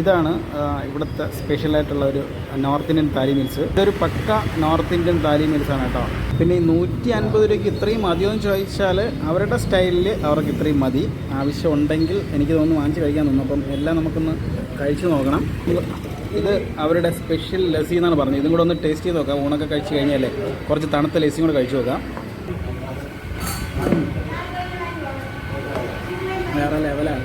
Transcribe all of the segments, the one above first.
ഇതാണ് ഇവിടുത്തെ സ്പെഷ്യലായിട്ടുള്ള ഒരു നോർത്ത് ഇന്ത്യൻ താലി മീൽസ് ഇതൊരു പക്ക നോർത്ത് ഇന്ത്യൻ താലി മീൽസ് ആണ് കേട്ടോ. പിന്നെ ഈ നൂറ്റി അൻപത് രൂപയ്ക്ക് ഇത്രയും മതിയോ എന്ന് ചോദിച്ചാൽ അവരുടെ സ്റ്റൈലിൽ അവർക്ക് ഇത്രയും മതി. ആവശ്യം ഉണ്ടെങ്കിൽ എനിക്ക് തോന്നുന്നു വാങ്ങിച്ച് കഴിക്കാൻ തോന്നുന്നു. അപ്പം എല്ലാം നമുക്കൊന്ന് കഴിച്ചു നോക്കണം. ഇത് ഇത് അവരുടെ സ്പെഷ്യൽ ലസ്സി എന്നാണ് പറഞ്ഞത്. ഇതും കൂടെ ഒന്ന് ടേസ്റ്റ് ചെയ്ത് നോക്കാം. ഊണൊക്കെ കഴിച്ച് കഴിഞ്ഞാലേ കുറച്ച് തണുത്ത ലസ്സിയും കൂടെ കഴിച്ചു നോക്കാം. വേറെ ലെവലാണ്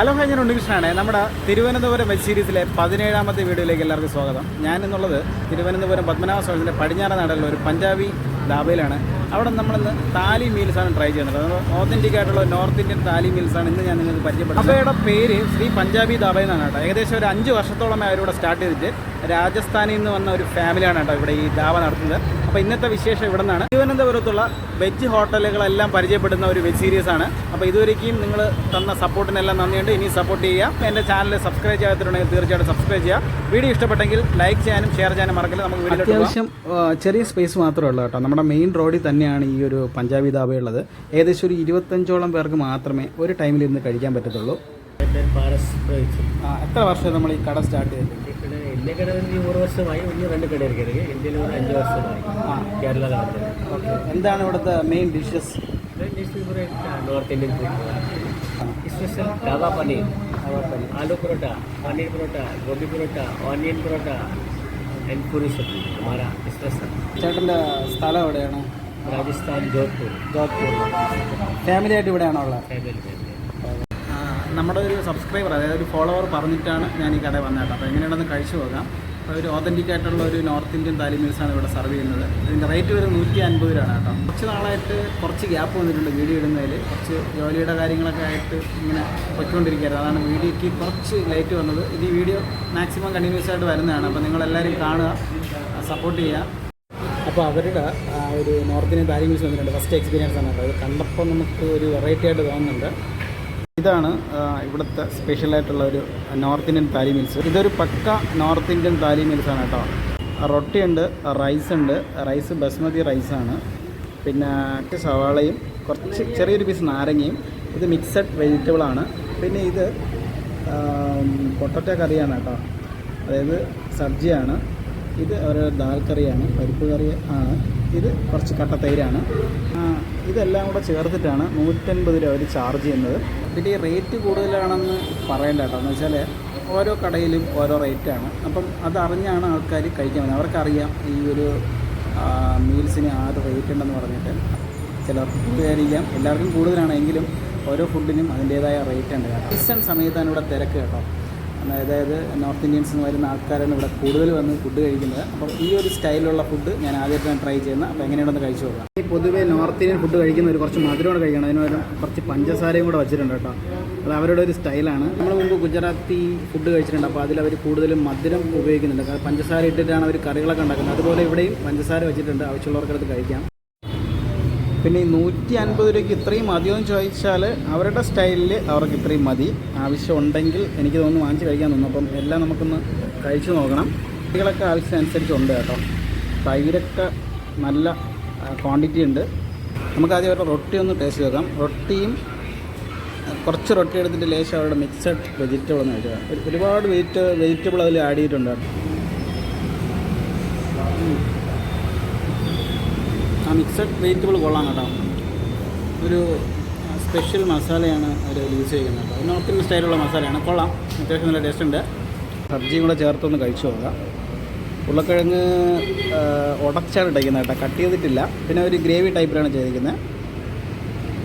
ഹലോ ഹായ് ഞാൻ ഉണ്ണികൃഷ്ണനാണ് നമ്മുടെ തിരുവനന്തപുരം വെബ് സീരീസിലെ പതിനേഴാമത്തെ വീഡിയോയിലേക്ക് എല്ലാവർക്കും സ്വാഗതം. ഞാൻ എന്നുള്ളത് തിരുവനന്തപുരം പത്മനാഭ സ്വാമിന്റെ പടിഞ്ഞാറ നാടുള്ള ഒരു പഞ്ചാബി ധാബയിലാണ്. അവിടെ നമ്മളിന്ന് താലി മീൽസാണ് ട്രൈ ചെയ്യുന്നത് ഓതന്റിക് ആയിട്ടുള്ള നോർത്ത് ഇന്ത്യൻ താലി മീൽസാണ് ഇന്ന് ഞാൻ നിങ്ങൾക്ക് പരിചയപ്പെടുന്നത് അവയുടെ പേര് ശ്രീ പഞ്ചാബി ധാബ എന്നാണ് കേട്ടോ. ഏകദേശം ഒരു അഞ്ച് വർഷത്തോളം അവരിവിടെ സ്റ്റാർട്ട് ചെയ്തിട്ട് രാജസ്ഥാനിൽ നിന്ന് വന്ന ഒരു ഫാമിലിയാണ് കേട്ടോ ഇവിടെ ഈ ദാവ നടത്തുന്നത്. അപ്പോൾ ഇന്നത്തെ വിശേഷം ഇവിടെ നിന്നാണ്. തിരുവനന്തപുരത്തുള്ള വെജ് ഹോട്ടലുകളെല്ലാം പരിചയപ്പെടുന്ന ഒരു വെജ് സീരീസ് ആണ്. അപ്പോൾ ഇതുവരേക്കും നിങ്ങൾ തന്ന സപ്പോർട്ടിനെല്ലാം നന്ദിയുണ്ട്. ഇനി സപ്പോർട്ട് ചെയ്യുക. എന്റെ ചാനൽ സബ്സ്ക്രൈബ് ചെയ്യാത്തിട്ടുണ്ടെങ്കിൽ തീർച്ചയായിട്ടും സബ്സ്ക്രൈബ് ചെയ്യുക. വീഡിയോ ഇഷ്ടപ്പെട്ടെങ്കിൽ ലൈക്ക് ചെയ്യാനും ഷെയർ ചെയ്യാനും മറക്കില്ല. നമുക്ക് വീഡിയോ അത്യാവശ്യം ചെറിയ സ്പേസ് മാത്രമേ ഉള്ളൂ കേട്ടോ. നമ്മുടെ മെയിൻ റോഡിൽ തന്നെയാണ് ഈ ഒരു പഞ്ചാബി ധാബയുള്ളത് ഏകദേശം ഒരു ഇരുപത്തഞ്ചോളം പേർക്ക് മാത്രമേ ഒരു ടൈമിൽ ഇരുന്ന് കഴിക്കാൻ പറ്റത്തുള്ളൂ. എത്ര വർഷം നമ്മൾ ഈ കട സ്റ്റാർട്ട് ചെയ്തത് എന്റെ കട ഈ ഒരു വർഷമായി വലിയ രണ്ട് കട ഇരിക്കുന്നത് ഇന്ത്യയിൽ ഒരു അഞ്ച് വർഷമായി കേരള ഓക്കെ. എന്താണ് ഇവിടുത്തെ main dishes north Indian food special tawa paneer aloo parotta paneer parotta gobi parotta onion parotta and puri sabzi ചേട്ടന്റെ സ്ഥലം എവിടെയാണ്? രാജസ്ഥാൻ ജോധ്പൂർ. ജോധ്പൂർ. ഫാമിലിയായിട്ട് ഇവിടെയാണോ ഉള്ളത്? നമ്മുടെ ഒരു സബ്സ്ക്രൈബർ അതായത് ഒരു ഫോളോവർ പറഞ്ഞിട്ടാണ് ഞാൻ ഈ കട വന്നത് അപ്പോൾ എങ്ങനെയാണെന്ന് കഴിച്ചു പോകാം അപ്പോൾ ഒരു ഓതന്റിക് ആയിട്ടുള്ള ഒരു നോർത്ത് ഇന്ത്യൻ താലി മീൽസാണ് ഇവിടെ സെർവ് ചെയ്യുന്നത്. ഇതിന്റെ റേറ്റ് വരുന്നത് നൂറ്റി അൻപത് രൂപയാണ് കേട്ടോ. കുറച്ച് നാളായിട്ട് കുറച്ച് ഗ്യാപ്പ് വന്നിട്ടുണ്ട് വീഡിയോ ഇടുന്നതിൽ കുറച്ച് ജോലിയുടെ കാര്യങ്ങളൊക്കെ ആയിട്ട് ഇങ്ങനെ പൊയ്ക്കൊണ്ടിരിക്കുകയായിരുന്നു. അതാണ് വീഡിയോയ്ക്ക് കുറച്ച് ലേറ്റ് വന്നത്. ഇത് ഈ വീഡിയോ മാക്സിമം കണ്ടിന്യൂസ് ആയിട്ട് വരുന്നതാണ്. അപ്പോൾ നിങ്ങളെല്ലാവരും കാണുക സപ്പോർട്ട് ചെയ്യുക. അപ്പോൾ അവരുടെ ആ ഒരു നോർത്ത് ഇന്ത്യൻ താലി മീൽസ് വന്നിട്ടുണ്ട്. ഫസ്റ്റ് എക്സ്പീരിയൻസ് ആണ് ഇത് കണ്ടപ്പോൾ നമുക്ക് ഒരു വെറൈറ്റി ആയിട്ട് തോന്നുന്നുണ്ട്. ഇതാണ് ഇവിടുത്തെ സ്പെഷ്യൽ ആയിട്ടുള്ള ഒരു നോർത്ത് ഇന്ത്യൻ താലി മീൽസ് ഇതൊരു പക്ക നോർത്ത് ഇന്ത്യൻ താലി മീൽസ് ആണ് കേട്ടോ. റൊട്ടിയുണ്ട് റൈസ് ഉണ്ട്. റൈസ് ബസ്മതി റൈസാണ് പിന്നെ സവാളയും കുറച്ച് ചെറിയൊരു പീസ് നാരങ്ങയും. ഇത് മിക്സഡ് വെജിറ്റബിൾ ആണ്. പിന്നെ ഇത് പൊട്ടറ്റ കറിയാണ് കേട്ടോ. അതായത് സബ്ജിയാണ്. ഇത് അവരുടെ ദാൽ കറിയാണ് പരിപ്പ് കറി ആണ്. ഇത് കുറച്ച് കട്ട തൈരാണ്. ഇതെല്ലാം കൂടെ ചേർത്തിട്ടാണ് നൂറ്റൻപത് രൂപ അവർ ചാർജ് ചെയ്യുന്നത്. ഇതിന്റെ റേറ്റ് കൂടുതലാണെന്ന് പറയണ്ട കേട്ടോ. എന്ന് വെച്ചാൽ ഓരോ കടയിലും ഓരോ റേറ്റാണ്. അപ്പം അതറിഞ്ഞാണ് ആൾക്കാർ കഴിക്കാൻ വന്നത് അവർക്കറിയാം ഈ ഒരു മീൽസിന് ആ ഒരു റേറ്റ് ഉണ്ടെന്ന് പറഞ്ഞിട്ട്. ചിലർക്ക് കൂടുതലായിരിക്കാം എല്ലാവർക്കും കൂടുതലാണ്. എങ്കിലും ഓരോ ഫുഡിനും അതിന്റേതായ റേറ്റ് ഉണ്ട് കേട്ടോ. സീസൺ സമയത്താണ് ഇവിടെ തിരക്ക് കേട്ടോ. അതായത് നോർത്ത് ഇന്ത്യൻസ് എന്ന് വരുന്ന ആൾക്കാരാണ് ഇവിടെ കൂടുതൽ വന്ന് ഫുഡ് കഴിക്കുന്നത്. അപ്പോൾ ഈ ഒരു സ്റ്റൈലിലുള്ള ഫുഡ് ഞാൻ ആദ്യമായിട്ടാണ് ട്രൈ ചെയ്യുന്നത്. അപ്പോൾ എങ്ങനെയാണെന്ന് കഴിച്ചു നോക്കാം. ഈ പൊതുവേ നോർത്ത് ഇന്ത്യൻ ഫുഡ് കഴിക്കുന്ന ഒരു കുറച്ച് മധുരമാണ് കഴിക്കണം. അതിന് പകരം കുറച്ച് പഞ്ചസാരയും കൂടെ വെച്ചിട്ടുണ്ട് കേട്ടോ. അത് അവരുടെ ഒരു സ്റ്റൈലാണ്. നമ്മൾ മുമ്പ് ഗുജറാത്തി ഫുഡ് കഴിച്ചിട്ടുണ്ട്. അപ്പോൾ അതിൽ അവർ കൂടുതലും മധുരം ഉപയോഗിക്കുന്നുണ്ട്. കാരണം പഞ്ചസാര ഇട്ടിട്ടാണ് അവർ കറികളൊക്കെ ഉണ്ടാക്കുന്നത്. അതുപോലെ ഇവിടെയും പഞ്ചസാര വെച്ചിട്ടുണ്ട്. ആവശ്യമുള്ളവർക്കടുത്ത് കഴിക്കാം. പിന്നെ ഈ നൂറ്റി അൻപത് രൂപയ്ക്ക് ഇത്രയും മതിയോ എന്ന് ചോദിച്ചാൽ അവരുടെ സ്റ്റൈലിൽ അവർക്ക് ഇത്രയും മതി. ആവശ്യമുണ്ടെങ്കിൽ എനിക്ക് തോന്നുന്നു വാങ്ങിച്ച് കഴിക്കാൻ തോന്നുന്നു. അപ്പം എല്ലാം നമുക്കൊന്ന് കഴിച്ചു നോക്കണം. കുട്ടികളൊക്കെ ആവശ്യമനുസരിച്ചുണ്ട് കേട്ടോ. തൈരൊക്കെ നല്ല ക്വാണ്ടിറ്റി ഉണ്ട്. നമുക്ക് ആദ്യം അവരുടെ റൊട്ടി ഒന്ന് ടേസ്റ്റ് നോക്കാം. റൊട്ടിയും കുറച്ച് റൊട്ടി എടുത്തിട്ട് ലേശം അവരുടെ മിക്സഡ് വെജിറ്റബിൾ എന്ന് വെച്ചാൽ ഒരു- ഒരുപാട് വെജിറ്റ വെജിറ്റബിൾ അതിൽ ആഡ് ചെയ്തിട്ടുണ്ട്. ആ മിക്സഡ് വെജിറ്റബിൾ കൊള്ളാം കേട്ടോ. ഒരു സ്പെഷ്യൽ മസാലയാണ് അവർ യൂസ് ചെയ്യുന്നത്. കേട്ടോ നോർത്ത് ഇന്ത്യൻ സ്റ്റൈലുള്ള മസാലയാണ്. കൊള്ളാം. അത്യാവശ്യം നല്ല ടേസ്റ്റ് ഉണ്ട്. സബ്ജിയും കൂടെ ചേർത്തൊന്ന് കഴിച്ചു നോക്കാം. ഉരുളക്കിഴങ്ങ് ഉടച്ചാണ് ഇട്ടേക്കുന്നത് കേട്ടോ. കട്ട് ചെയ്തിട്ടില്ല. പിന്നെ ഒരു ഗ്രേവി ടൈപ്പിലാണ് ചെയ്തിരിക്കുന്നത്.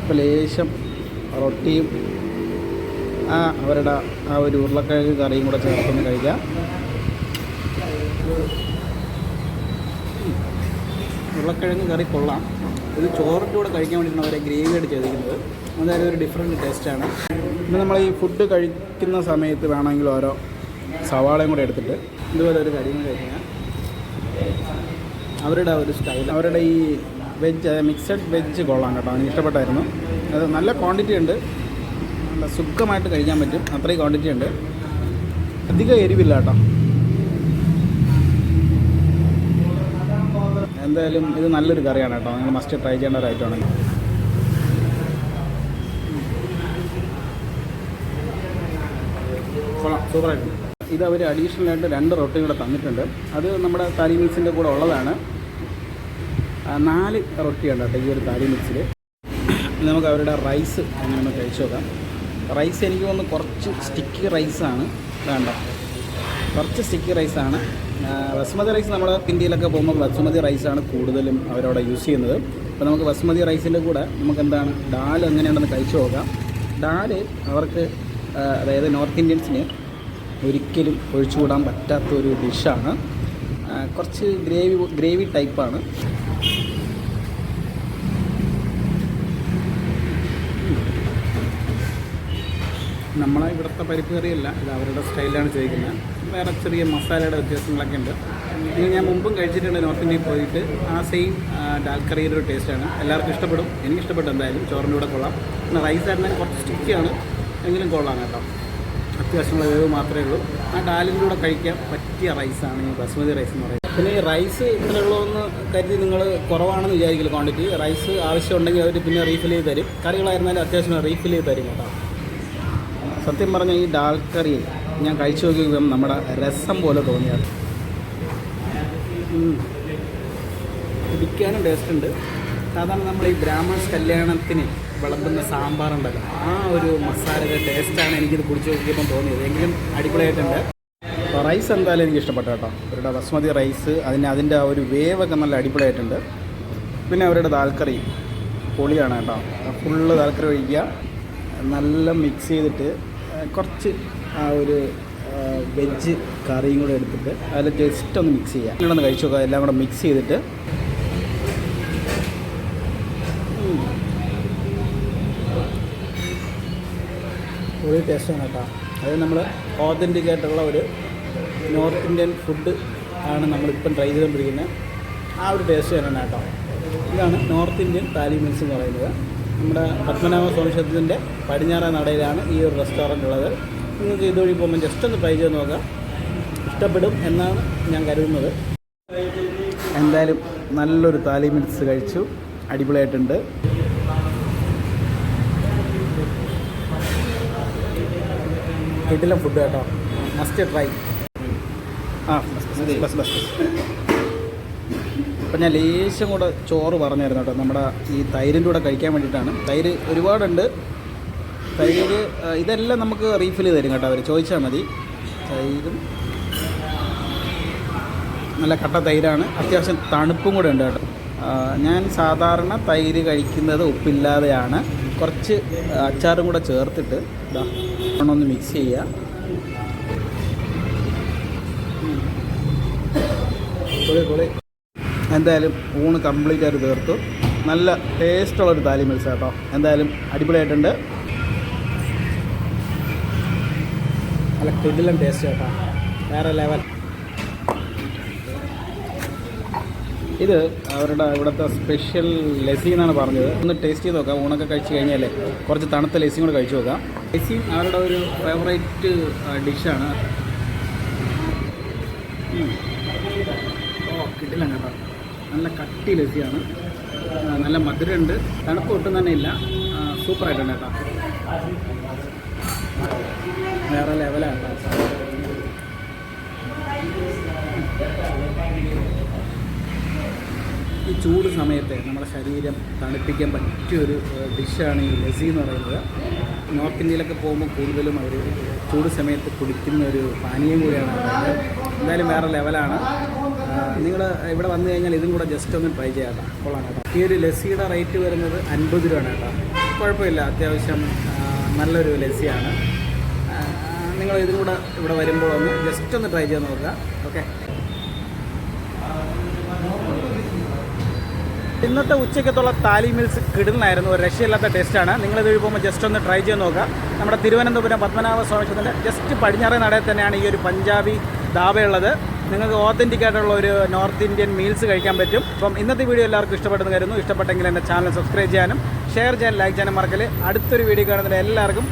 അപ്പോൾ ലേശം റൊട്ടിയും ആ അവരുടെ ആ ഒരു ഉരുളക്കിഴങ്ങ് കറിയും കൂടെ ചേർത്തൊന്ന് കഴിക്കാം. ഉരുളക്കിഴങ്ങ് കറി കൊള്ളാം. ഇത് ചോറിന്റെ കൂടെ കഴിക്കാൻ വേണ്ടിയിട്ടാണ് അവരെ ഗ്രേവി ആയിട്ട് ചെയ്തിരിക്കുന്നത്. എന്തായാലും ഒരു ഡിഫറെന്റ് ടേസ്റ്റാണ് പിന്നെ നമ്മൾ ഈ ഫുഡ് കഴിക്കുന്ന സമയത്ത് വേണമെങ്കിൽ ഓരോ സവാളയും കൂടെ എടുത്തിട്ട് ഇതുപോലെ ഒരു കരിയും കഴിക്കാം അവരുടെ ഒരു സ്റ്റൈൽ അവരുടെ ഈ വെജ് മിക്സഡ് വെജ് കൊള്ളാം കേട്ടോ. എനിക്ക് ഇഷ്ടപ്പെട്ടായിരുന്നു. അത് നല്ല ക്വാണ്ടിറ്റി ഉണ്ട്. നല്ല സുഖമായിട്ട് കഴിക്കാൻ പറ്റും. അത്രയും ക്വാണ്ടിറ്റി ഉണ്ട്. അധികം എരിവില്ല കേട്ടോ. എന്തായാലും ഇത് നല്ലൊരു കറിയാണ് കേട്ടോ. നിങ്ങൾ മസ്റ്റ് ട്രൈ ചെയ്യേണ്ട ഒരു ഐറ്റമാണ് കൊള്ളാം. സൂപ്പറായിട്ടുണ്ട് ഇത് അവർ അഡീഷണൽ ആയിട്ട് രണ്ട് റൊട്ടി കൂടെ തന്നിട്ടുണ്ട്. അത് നമ്മുടെ താലി മിക്സിന്റെ കൂടെ ഉള്ളതാണ്. നാല് റൊട്ടിയുണ്ട് കേട്ടോ ഈ ഒരു താലി മിക്സിൽ നമുക്ക് അവരുടെ റൈസ് എങ്ങനെയൊന്ന് കഴിച്ചു നോക്കാം. റൈസ് എനിക്ക് തോന്നുന്നു കുറച്ച് സ്റ്റിക്കി റൈസാണ് വേണ്ട കുറച്ച് സ്റ്റിക്കി റൈസാണ് ബസ്മതി റൈസ് നമ്മൾ ഇന്ത്യയിലൊക്കെ പോകുമ്പോൾ ബസ്മതി റൈസാണ് കൂടുതലും അവരവിടെ യൂസ് ചെയ്യുന്നത്. അപ്പോൾ നമുക്ക് ബസ്മതി റൈസിന്റെ കൂടെ നമുക്ക് എന്താണ് ഡാൽ എങ്ങനെയുണ്ടെന്ന് കഴിച്ചു നോക്കാം. ഡാൽ അവർക്ക് അതായത് നോർത്ത് ഇന്ത്യൻസിന് ഒരിക്കലും ഒഴിച്ചുകൂടാൻ പറ്റാത്ത ഒരു ഡിഷാണ് കുറച്ച് ഗ്രേവി ഗ്രേവി ടൈപ്പാണ് നമ്മളെ ഇവിടുത്തെ പരിപ്പ് കറിയല്ല ഇത് അവരുടെ സ്റ്റൈലാണ് ചോദിക്കുന്നത് വേറെ ചെറിയ മസാലയുടെ വ്യത്യാസങ്ങളൊക്കെ ഉണ്ട്. ഇത് ഞാൻ മുമ്പും കഴിച്ചിട്ടുണ്ട് നോർത്ത് ഇന്ത്യയിൽ പോയിട്ട്. ആ സെയിം ഡാൽ കറിയുടെ ഒരു ടേസ്റ്റാണ്. എല്ലാവർക്കും ഇഷ്ടപ്പെടും. എനിക്ക് ഇഷ്ടപ്പെട്ടു എന്തായാലും. ചോറിന്റെ കൂടെ കൊള്ളാം. പിന്നെ റൈസ് ആയിരുന്നെങ്കിൽ കുറച്ച് സ്റ്റിക്കിയാണ് എങ്കിലും കൊള്ളാം കേട്ടോ. അത്യാവശ്യമുള്ള വേവ് മാത്രമേ ഉള്ളൂ. ആ ഡാലിന്റെ കൂടെ കഴിക്കാൻ പറ്റിയ റൈസാണ് ഈ ബസ്മതി റൈസ് എന്ന് പറയുന്നത്. പിന്നെ ഈ റൈസ് ഇത്രയുള്ളതെന്ന് കരുതി നിങ്ങൾ കുറവാണെന്ന് വിചാരിക്കില്ല ക്വാണ്ടിറ്റി റൈസ് ആവശ്യമുണ്ടെങ്കിൽ അവർ പിന്നെ റീഫിൽ ചെയ്ത് തരും. കറികളായിരുന്നാലും അത്യാവശ്യം റീഫിൽ ചെയ്ത് തരും കേട്ടോ. സത്യം പറഞ്ഞ ഈ ദാൽ കറി ഞാൻ കഴിച്ചു നോക്കിയപ്പോൾ നമ്മുടെ രസം പോലെ തോന്നിയത്. കുടിക്കാനും ടേസ്റ്റ് ഉണ്ട്. സാധാരണ നമ്മൾ ഈ ബ്രാഹ്മൺസ് കല്യാണത്തിന് വിളമ്പുന്ന സാമ്പാറുണ്ടല്ലോ ആ ഒരു മസാലയുടെ ടേസ്റ്റാണ് എനിക്കിത് കുടിച്ച് നോക്കിയപ്പം തോന്നിയത്. എങ്കിലും അടിപൊളിയായിട്ടുണ്ട്. റൈസ് എന്തായാലും എനിക്ക് ഇഷ്ടപ്പെട്ടു കേട്ടോ. അവരുടെ ബസ്മതി റൈസ് അതിന് അതിന്റെ ആ ഒരു വേവൊക്കെ നല്ല അടിപൊളിയായിട്ടുണ്ട്. പിന്നെ അവരുടെ ദാൽക്കറി പൊളിയാണ് കേട്ടോ. ഫുള്ള് ദാൽക്കറി ഒഴിക്കുക നല്ല മിക്സ് ചെയ്തിട്ട് കുറച്ച് ആ ഒരു വെജ് കറിയും കൂടെ എടുത്തിട്ട് അതിൽ ജസ്റ്റ് ഒന്ന് മിക്സ് ചെയ്യുക ഇങ്ങനെ ഒന്ന് കഴിച്ചു നോക്കുക എല്ലാം കൂടെ മിക്സ് ചെയ്തിട്ട്. ഒരു ടേസ്റ്റാണ് കേട്ടോ. അത് നമ്മൾ ഓതന്റിക് ആയിട്ടുള്ള ഒരു നോർത്ത് ഇന്ത്യൻ ഫുഡ് ആണ് നമ്മളിപ്പം ട്രൈ ചെയ്തുകൊണ്ടിരിക്കുന്നത്. ആ ഒരു ടേസ്റ്റ് തന്നെയാണ് കേട്ടോ. ഇതാണ് നോർത്ത് ഇന്ത്യൻ താലി മീൽസ് എന്ന് പറയുന്നത്. നമ്മുടെ പത്മനാഭ സ്വാമി ക്ഷേത്രത്തിന്റെ പടിഞ്ഞാറ നടയിലാണ് ഈ ഒരു റെസ്റ്റോറന്റ് ഉള്ളത്. നിങ്ങൾക്ക് ഇതുവഴി പോകുമ്പോൾ ജസ്റ്റ് ഒന്ന് ട്രൈ ചെയ്ത് നോക്കാം. ഇഷ്ടപ്പെടും എന്നാണ് ഞാൻ കരുതുന്നത്. എന്തായാലും നല്ലൊരു താലി മീൽസ് കഴിച്ചു. അടിപൊളിയായിട്ടുണ്ട്. കിട്ടില്ല ഫുഡ് കേട്ടോ. മസ്റ്റ് ട്രൈ ആ ബസ് ബസ് ബസ് അപ്പം ഞാൻ ലേശം കൂടെ ചോറ് പറഞ്ഞായിരുന്നു കേട്ടോ. നമ്മുടെ ഈ തൈരിന്റെ കൂടെ കഴിക്കാൻ വേണ്ടിയിട്ടാണ്. തൈര് ഒരുപാടുണ്ട്. തൈര് ഇതെല്ലാം നമുക്ക് റീഫിൽ തരും കേട്ടോ അവർ ചോദിച്ചാൽ മതി. തൈരും നല്ല കട്ട തൈരാണ്. അത്യാവശ്യം തണുപ്പും കൂടെ ഉണ്ട് കേട്ടോ. ഞാൻ സാധാരണ തൈര് കഴിക്കുന്നത് ഉപ്പില്ലാതെയാണ്. കുറച്ച് അച്ചാറും കൂടെ ചേർത്തിട്ട് ഒന്ന് മിക്സ് ചെയ്യുക. പൊളി പൊളി എന്തായാലും ഊണ് കംപ്ലീറ്റ് ആയിട്ട് തീർത്തു. നല്ല ടേസ്റ്റുള്ളൊരു താലി മത്സ്യം കേട്ടോ. എന്തായാലും അടിപൊളിയായിട്ടുണ്ട്. നല്ല കിടിലൻ ടേസ്റ്റ് കേട്ടോ. വേറെ ലെവൽ ഇത് അവരുടെ ഇവിടുത്തെ സ്പെഷ്യൽ ലസ്സി എന്നാണ് പറഞ്ഞത്. ഒന്ന് ടേസ്റ്റ് ചെയ്ത് നോക്കാം. ഊണൊക്കെ കഴിച്ച് കഴിഞ്ഞാലേ കുറച്ച് തണുത്ത ലസ്സിയും കൂടെ കഴിച്ചു നോക്കാം. ലസ്സി അവരുടെ ഒരു ഫേവറേറ്റ് ഡിഷാണ് നല്ല കട്ടി ലസ്സിയാണ് നല്ല മധുരമുണ്ട്. തണുപ്പ് ഒട്ടും തന്നെ ഇല്ല. സൂപ്പറായിട്ടുണ്ട് കേട്ടോ. വേറെ ലെവലാണ് ഈ ചൂട് സമയത്ത് നമ്മുടെ ശരീരം തണുപ്പിക്കാൻ പറ്റിയൊരു ഡിഷാണ് ഈ ലസ്സി എന്ന് പറയുന്നത്. നോർത്ത് ഇന്ത്യയിലൊക്കെ പോകുമ്പോൾ കൂടുതലും അവർ ചൂട് സമയത്ത് കുടിക്കുന്ന ഒരു പാനീയം കൂടിയാണ്. എന്തായാലും വേറെ ലെവലാണ് നിങ്ങൾ ഇവിടെ വന്നു കഴിഞ്ഞാൽ ഇതും കൂടെ ജസ്റ്റ് ഒന്ന് ട്രൈ ചെയ്യാം കേട്ടോ കൊള്ളാം കേട്ടോ. ഈ ഒരു ലസ്സിയുടെ റേറ്റ് വരുന്നത് അൻപത് രൂപയാണ് കേട്ടോ. കുഴപ്പമില്ല അത്യാവശ്യം നല്ലൊരു ലസ്സിയാണ്. നിങ്ങൾ ഇതും കൂടെ ഇവിടെ വരുമ്പോൾ ഒന്ന് ജസ്റ്റ് ഒന്ന് ട്രൈ ചെയ്ത് നോക്കുക. ഓക്കെ ഇന്നത്തെ ഉച്ചയ്ക്കത്തുള്ള താലി മിൽസ് കിടുന്നായിരുന്നു ഒരു രക്ഷയില്ലാത്ത ടേസ്റ്റാണ് നിങ്ങളിത് പോകുമ്പോൾ ജസ്റ്റ് ഒന്ന് ട്രൈ ചെയ്ത് നോക്കുക. നമ്മുടെ തിരുവനന്തപുരം പത്മനാഭ സ്വാമി ക്ഷേത്രത്തിന്റെ ജസ്റ്റ് പടിഞ്ഞാറേ നടയിൽ തന്നെയാണ് ഈ ഒരു പഞ്ചാബി ധാബയുള്ളത്. നിങ്ങൾക്ക് ഓത്തന്റിക് ആയിട്ടുള്ള ഒരു നോർത്ത് ഇന്ത്യൻ മീൽസ് കഴിക്കാൻ പറ്റും. അപ്പം ഇന്നത്തെ വീഡിയോ എല്ലാവർക്കും ഇഷ്ടപ്പെട്ടു കരുതുന്നു. ഇഷ്ടപ്പെട്ടെങ്കിൽ എന്റെ ചാനൽ സബ്സ്ക്രൈബ് ചെയ്യാനും ഷെയർ ചെയ്യാനും ലൈക്ക് ചെയ്യാനും മറക്കൽ അടുത്തൊരു വീഡിയോ കാണുന്നതിന് എല്ലാവർക്കും